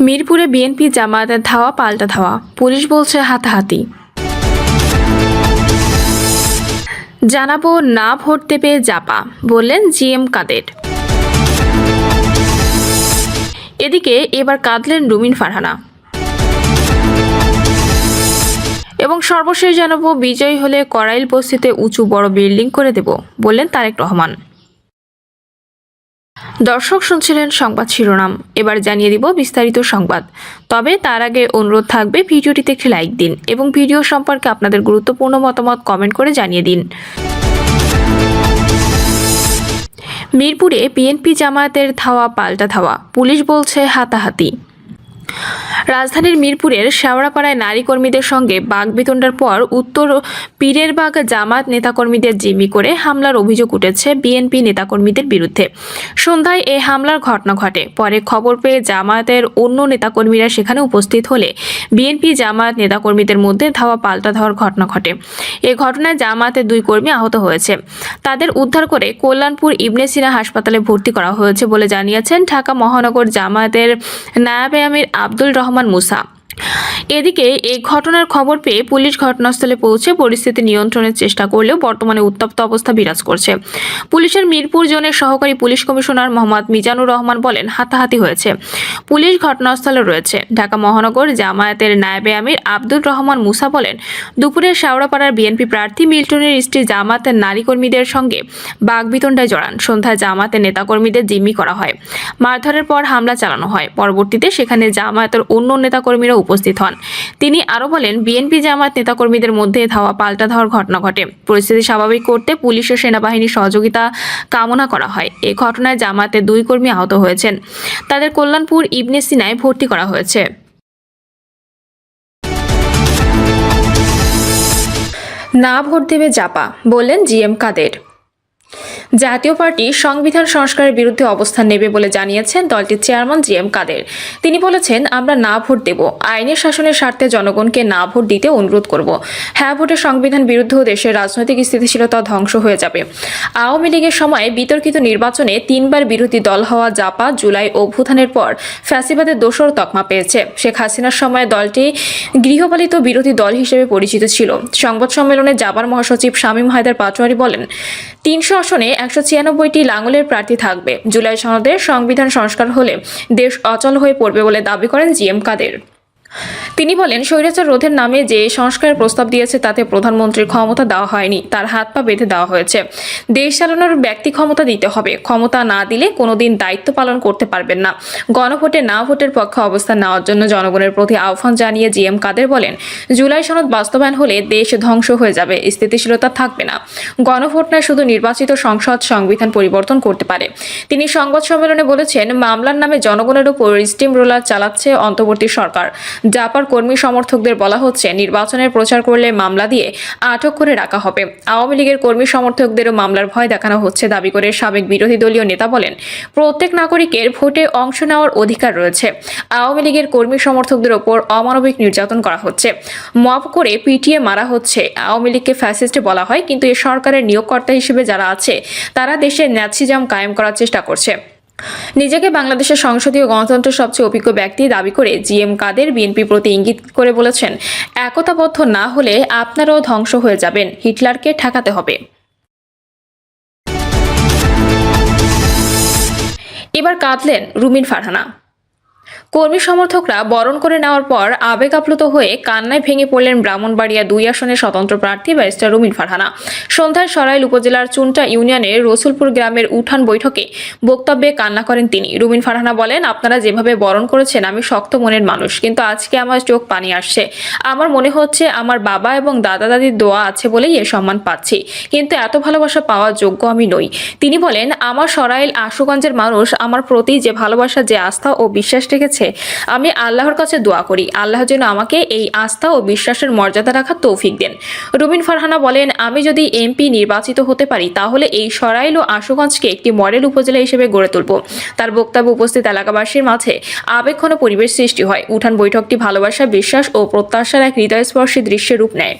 মিরপুরে বিএনপি জামায়াতের ধাওয়া, পাল্টা ধাওয়া। পুলিশ বলছে হাতাহাতি। জানাব না ভোট দেবে জাপা, বললেন জিএম কাদের। এদিকে এবার কাঁদলেন রুমিন ফারহানা। এবং সর্বশেষ জানাব, বিজয়ী হলে করাইল বস্তিতে উঁচু বড় বিল্ডিং করে দেব, বললেন তারেক রহমান। দর্শক শুনছিলেন সংবাদ শিরোনাম। এবার জানিয়ে দিব বিস্তারিত সংবাদ। তবে তার আগে অনুরোধ থাকবে ভিডিওটিতে একটি লাইক দিন এবং ভিডিও সম্পর্কে আপনাদের গুরুত্বপূর্ণ মতামত কমেন্ট করে জানিয়ে দিন। মিরপুরে বিএনপি জামায়াতের ধাওয়া পাল্টা ধাওয়া। পুলিশ বলছে হাতাহাতি। রাজধানীর মিরপুরের শেওড়াপাড়ায় নারী কর্মীদের সঙ্গে বাগবিতণ্ডার পর উত্তর পীরের পীরেরবাগ জামাত নেতাকর্মীদের জিম্মি করে হামলার অভিযোগ উঠেছে বিএনপি নেতাকর্মীদের বিরুদ্ধে। সন্ধ্যায় এ হামলার ঘটনা ঘটে। পরে খবর পেয়ে জামায়াতের অন্য নেতাকর্মীরা সেখানে উপস্থিত হলে বিএনপি জামায়াত নেতাকর্মীদের মধ্যে ধাওয়া পাল্টা ধাওয়ার ঘটনা ঘটে। এ ঘটনায় জামায়াতের দুই কর্মী আহত হয়েছে। তাদের উদ্ধার করে কল্যাণপুর ইবনে সিনা হাসপাতালে ভর্তি করা হয়েছে বলে জানিয়েছেন ঢাকা মহানগর জামায়াতের নায়াবে আমির আব্দুল রহমান মুসা এদিকে এই ঘটনার খবর পেয়ে পুলিশ ঘটনাস্থলে পৌঁছে পরিস্থিতি নিয়ন্ত্রণের চেষ্টা করলেও বর্তমানে উত্তপ্ত অবস্থা বিরাজ করছে। পুলিশের মিরপুর জোনের সহকারী পুলিশ কমিশনার মোহাম্মদ মিজানুর রহমান বলেন, হাতাহাতি হয়েছে। পুলিশ ঘটনাস্থলে রয়েছে। ঢাকা মহানগর জামায়াতের নায়েবে আমির আব্দুর রহমান মুসা বলেন, দুপুরে শেওড়াপাড়ার বিএনপি প্রার্থী মিল্টনের স্ত্রী জামাতের নারী কর্মীদের সঙ্গে বাগবিতণ্ডায় জড়ান। সন্ধ্যায় জামাতের নেতাকর্মীদের জিম্মি করা হয়। মারধরের পর হামলা চালানো হয়। পরবর্তীতে সেখানে জামায়াতের অন্য নেতাকর্মীরা উপস্থিত হন। তিনি আরও বলেন, বিএনপি জামাত নেতাকর্মীদের মধ্যে ধাওয়া পাল্টা ধাওয়ার ঘটনা ঘটে। পরিস্থিতি স্বাভাবিক করতে পুলিশ ও সেনাবাহিনীর সহযোগিতা কামনা করা হয়। এ ঘটনায় জামায়াতের দুই কর্মী আহত হয়েছেন। তাদের কল্যাণপুর ইবনে সিনায় ভর্তি করা হয়েছে। না ভোট দেবে জাপা, বললেন জিএম কাদের। জাতীয় পার্টি সংবিধান সংস্কারের বিরুদ্ধে অবস্থান নেবে বলে জানিয়েছেন দলটির চেয়ারম্যান জি এম কাদের। তিনি বলেছেন, আমরা না ভোট দেব। আইনের শাসনের স্বার্থে জনগণকে না ভোট দিতে অনুরোধ করব। হ্যাঁ ভোটে সংবিধান বিরুদ্ধেও দেশের রাজনৈতিক স্থিতিশীলতা ধ্বংস হয়ে যাবে। আওয়ামী লীগের সময় বিতর্কিত নির্বাচনে তিনবার বিরোধী দল হওয়া জাপা জুলাই অভ্যুত্থানের পর ফ্যাসিবাদের দোসর তকমা পেয়েছে। শেখ হাসিনার সময় দলটি গৃহপালিত বিরোধী দল হিসেবে পরিচিত ছিল। সংবাদ সম্মেলনে জাপার মহাসচিব শামীম হায়দার পাটোয়ারি বলেন, তিনশো আসনে একশো ছিয়ানব্বইটি লাঙ্গলের প্রার্থী থাকবে। জুলাই সনদে সংবিধান সংস্কার হলে দেশ অচল হয়ে পড়বে বলে দাবি করেন জি এম কাদের। তিনি বলেন, স্বৈরাচার রোধের নামে যে সংস্কারের প্রস্তাব দিয়েছে তাতে প্রধানমন্ত্রীর ক্ষমতা দেওয়া হয়নি, তার হাত পা বেঁধে দেওয়া হয়েছে। দেশ চালানোর ব্যক্তি ক্ষমতা দিতে হবে, ক্ষমতা না দিলে কোনোদিন দায়িত্ব পালন করতে পারবেন না। গণভোটে না ভোটের পক্ষে অবস্থান নেওয়ার জন্য জনগণের প্রতি আহ্বান জানিয়ে জি এম কাদের বলেন, জুলাই সনদ বাস্তবায়ন হলে দেশ ধ্বংস হয়ে যাবে, স্থিতিশীলতা থাকবে না। গণভোট নয়, শুধু নির্বাচিত সংসদ সংবিধান পরিবর্তন করতে পারে। তিনি সংবাদ সম্মেলনে বলেছেন, মামলার নামে জনগণের উপর স্টিম রোলার চালাচ্ছে অন্তর্বর্তী সরকার। জাপার কর্মী সমর্থকদের বলা হচ্ছে নির্বাচনের প্রচার করলে মামলা দিয়ে আটক করে রাখা হবে। আওয়ামী লীগের কর্মী সমর্থকদেরও মামলার ভয় দেখানো হচ্ছে, দাবি করে সাবেক বিরোধী দলীয় নেতা বলেন, প্রত্যেক নাগরিকের ভোটে অংশ নেওয়ার অধিকার রয়েছে। আওয়ামী লীগের কর্মী সমর্থকদের ওপর অমানবিক নির্যাতন করা হচ্ছে। মপ করে পিটিয়ে মারা হচ্ছে, আওয়ামী লীগকে ফ্যাসিস্ট বলা হয়, কিন্তু এ সরকারের নিয়োগকর্তা হিসেবে যারা আছে, তারা দেশে ন্যাচিজাম কায়েম করার চেষ্টা করছে। নিজেকে বাংলাদেশের সংসদীয় গণতন্ত্রের সবচেয়ে অভিজ্ঞ ব্যক্তি দাবি করে জিএম কাদের বিএনপি প্রতি ইঙ্গিত করে বলেছেন, একতাবদ্ধ না হলে আপনারাও ধ্বংস হয়ে যাবেন, হিটলারকে ঠেকাতে হবে। এবার কাঁদলেন রুমিন ফারহানা। কর্মী সমর্থকরা বরণ করে নেওয়ার পর আবেগ আপ্লুত হয়ে কান্নায় ভেঙে পড়লেন ব্রাহ্মণবাড়িয়া দুই আসনের স্বতন্ত্র প্রার্থী ব্যারিস্টার রুমিন ফারহানা। সন্ধ্যায় সরাইল উপজেলার চুনটা ইউনিয়নের রসুলপুর গ্রামের উঠান বৈঠকে বক্তব্যে কান্না করেন তিনি। রুমিন ফারহানা বলেন, আপনারা যেভাবে বরণ করেছেন, আমি শক্ত মনের মানুষ, কিন্তু আজকে আমার চোখ পানি আসছে। আমার মনে হচ্ছে আমার বাবা এবং দাদা দাদির দোয়া আছে বলেই এ সম্মান পাচ্ছি, কিন্তু এত ভালোবাসা পাওয়ার যোগ্য আমি নই। তিনি বলেন, আমার সরাইল আশুগঞ্জের মানুষ, আমার প্রতি যে ভালোবাসা, যে আস্থা ও বিশ্বাস রেখেছে আমি আল্লাহর কাছে দোয়া করি। আল্লাহ যেন আমাকে এই আস্থা ও বিশ্বাসের মর্যাদা রাখার তৌফিক দেন। রুবিন ফারহানা বলেন, আমি যদি এমপি নির্বাচিত হতে পারি, তাহলে এই সরাইল ও আশুগঞ্জকে একটি মডেল উপজেলা হিসেবে গড়ে তুলব। তার বক্তব্য উপস্থিত এলাকাবাসীর মাঝে আবেগঘন পরিবেশ সৃষ্টি হয়। উঠান বৈঠকটি ভালোবাসা, বিশ্বাস ও প্রত্যাশার এক হৃদয়স্পর্শী দৃশ্যের রূপ নেয়।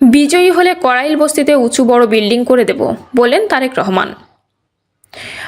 বিজয়ী হলে করাইল বস্তিতে উঁচু বড় বিল্ডিং করে দেব, বলেন তারেক রহমান।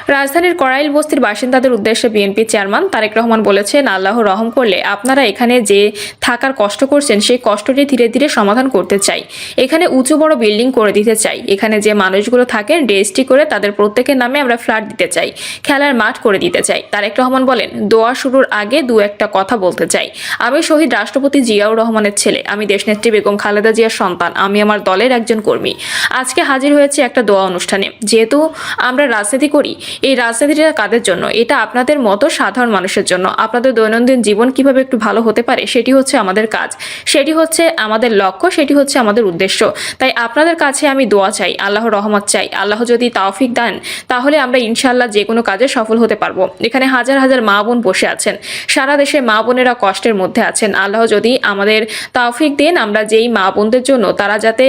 রাজধানীর করাইল বস্তির বাসিন্দাদের উদ্দেশ্যে বিএনপি চেয়ারম্যান তারেক রহমান বলেছেন আল্লাহ রহম করলে আপনারা এখানে যে থাকার কষ্ট করছেন, সেই কষ্টটি ধীরে ধীরে সমাধান করতে চাই। এখানে উঁচু বড় বিল্ডিং করে দিতে চাই। এখানে যে মানুষগুলো থাকেন রেজিস্ট্রি করে তাদের প্রত্যেকের নামে আমরা ফ্ল্যাট দিতে চাই, খেলার মাঠ করে দিতে চাই। তারেক রহমান বলেন, দোয়া শুরুর আগে দু একটা কথা বলতে চাই। আমি শহীদ রাষ্ট্রপতি জিয়াউর রহমানের ছেলে। আমি দেশনেত্রী বেগম খালেদা জিয়ার সন্তান। আমি আমার দলের একজন কর্মী। আজকে হাজির হয়েছে একটা দোয়া অনুষ্ঠানে। যেহেতু আমরা রাজনীতি করি এই রাজনীতিটা কাদের জন্য? এটা আপনাদের মতো সাধারণ মানুষের জন্য। আপনাদের দৈনন্দিন জীবন কীভাবে একটু ভালো হতে পারে, সেটি হচ্ছে আমাদের কাজ। সেটি হচ্ছে আমাদের লক্ষ্য, সেটি হচ্ছে আমাদের উদ্দেশ্য। তাই আপনাদের কাছে আমি দোয়া চাই আল্লাহ রহমত চাই। আল্লাহ যদি তাওফিক দেন, তাহলে আমরা ইনশাল্লাহ যে কোনো কাজে সফল হতে পারব। এখানে হাজার হাজার মা বোন বসে আছেন। সারা দেশে মা বোনেরা কষ্টের মধ্যে আছেন। আল্লাহ যদি আমাদের তাওফিক দেন, আমরা যেই মা বোনদের জন্য, তারা যাতে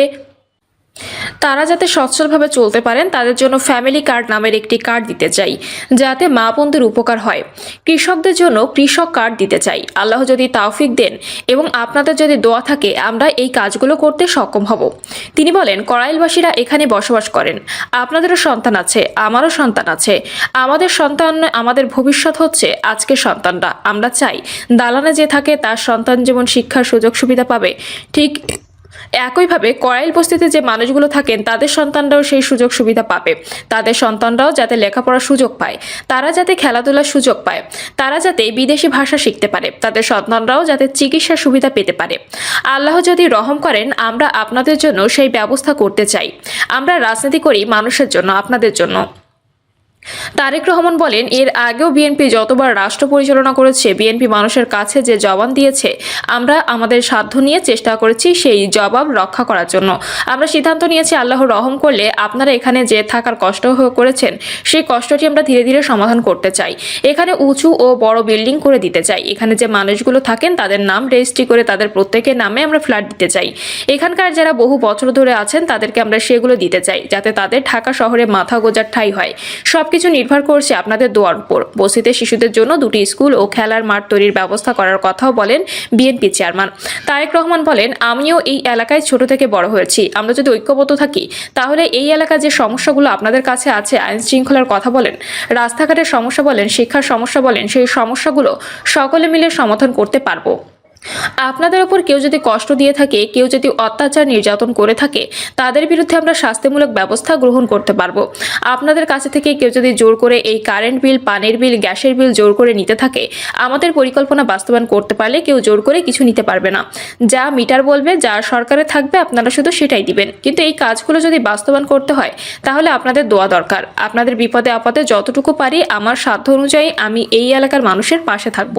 তারা যাতে সচ্ছলভাবে চলতে পারেন, তাদের জন্য ফ্যামিলি কার্ড নামের একটি কার্ড দিতে চাই, যাতে মা বোনদের উপকার হয়। কৃষকদের জন্য কৃষক কার্ড দিতে চাই। আল্লাহ যদি তাওফিক দেন এবং আপনাদের যদি দোয়া থাকে, আমরা এই কাজগুলো করতে সক্ষম হব। তিনি বলেন, করাইলবাসীরা এখানে বসবাস করেন। আপনাদেরও সন্তান আছে, আমারও সন্তান আছে। আমাদের সন্তান, আমাদের ভবিষ্যৎ হচ্ছে আজকের সন্তানরা। আমরা চাই, দালানে যে থাকে, তার সন্তান যেমন শিক্ষার সুযোগ সুবিধা পাবে, ঠিক একইভাবে করাইল বস্তিতে যে মানুষগুলো থাকেন, তাদের সন্তানরাও সেই সুযোগ সুবিধা পাবে। তাদের সন্তানরাও যাতে লেখাপড়ার সুযোগ পায়। তারা যাতে খেলাধুলার সুযোগ পায়। তারা যাতে বিদেশি ভাষা শিখতে পারে। তাদের সন্তানরাও যাতে চিকিৎসার সুবিধা পেতে পারে। আল্লাহ যদি রহম করেন, আমরা আপনাদের জন্য সেই ব্যবস্থা করতে চাই। আমরা রাজনীতি করি মানুষের জন্য, আপনাদের জন্য। তারেক রহমান বলেন, এর আগেও বিএনপি যতবার রাষ্ট্র পরিচালনা করেছে, বিএনপি মানুষের কাছে যে জবান দিয়েছে, আমরা আমাদের সাধ্য নিয়ে চেষ্টা করেছি সেই জবাব রক্ষা করার জন্য। আমরা সিদ্ধান্ত নিয়েছি আল্লাহ রহম করলে আপনারা এখানে যে থাকার কষ্ট হয়ে করেছেন, সেই কষ্টটি আমরা ধীরে ধীরে সমাধান করতে চাই। এখানে উঁচু ও বড় বিল্ডিং করে দিতে চাই। এখানে যে মানুষগুলো থাকেন, তাদের নাম রেজিস্ট্রি করে তাদের প্রত্যেকের নামে আমরা ফ্ল্যাট দিতে চাই। এখানকার যারা বহু বছর ধরে আছেন, তাদেরকে আমরা সেগুলো দিতে চাই, যাতে তাদের ঢাকা শহরে মাথা গোজার ঠাই হয়। সবকিছু নির্ভর করছে আপনাদের দোয়ার উপর। বস্তিতে শিশুদের জন্য দুটি স্কুল ও খেলার মাঠ তৈরির ব্যবস্থা করার কথাও বলেন বিএনপি চেয়ারম্যান। তারেক রহমান বলেন, আমিও এই এলাকায় ছোট থেকে বড় হয়েছি। আমরা যদি ঐক্যবদ্ধ থাকি, তাহলে এই এলাকার যে সমস্যাগুলো আপনাদের কাছে আছে, আইন শৃঙ্খলার কথা বলেন। রাস্তাঘাটের সমস্যা বলেন, শিক্ষার সমস্যা বলেন, সেই সমস্যাগুলো সকলে মিলে সমাধান করতে পারব। আপনাদের ওপর কেউ যদি কষ্ট দিয়ে থাকে, কেউ যদি অত্যাচার নির্যাতন করে থাকে, তাদের বিরুদ্ধে আমরা শাস্তিমূলক ব্যবস্থা গ্রহণ করতে পারব। আপনাদের কাছে থেকে কেউ যদি জোর করে এই কারেন্ট বিল পানির বিল গ্যাসের বিল জোর করে নিতে থাকে, আমাদের পরিকল্পনা বাস্তবায়ন করতে পারলে কেউ জোর করে কিছু নিতে পারবে না। যা মিটার বলবে, যা সরকারে থাকবে, আপনারা শুধু সেটাই দিবেন। কিন্তু এই কাজগুলো যদি বাস্তবায়ন করতে হয়, তাহলে আপনাদের দোয়া দরকার। আপনাদের বিপদে আপদে যতটুকু পারি, আমার সাধ্য অনুযায়ী আমি এই এলাকার মানুষের পাশে থাকব।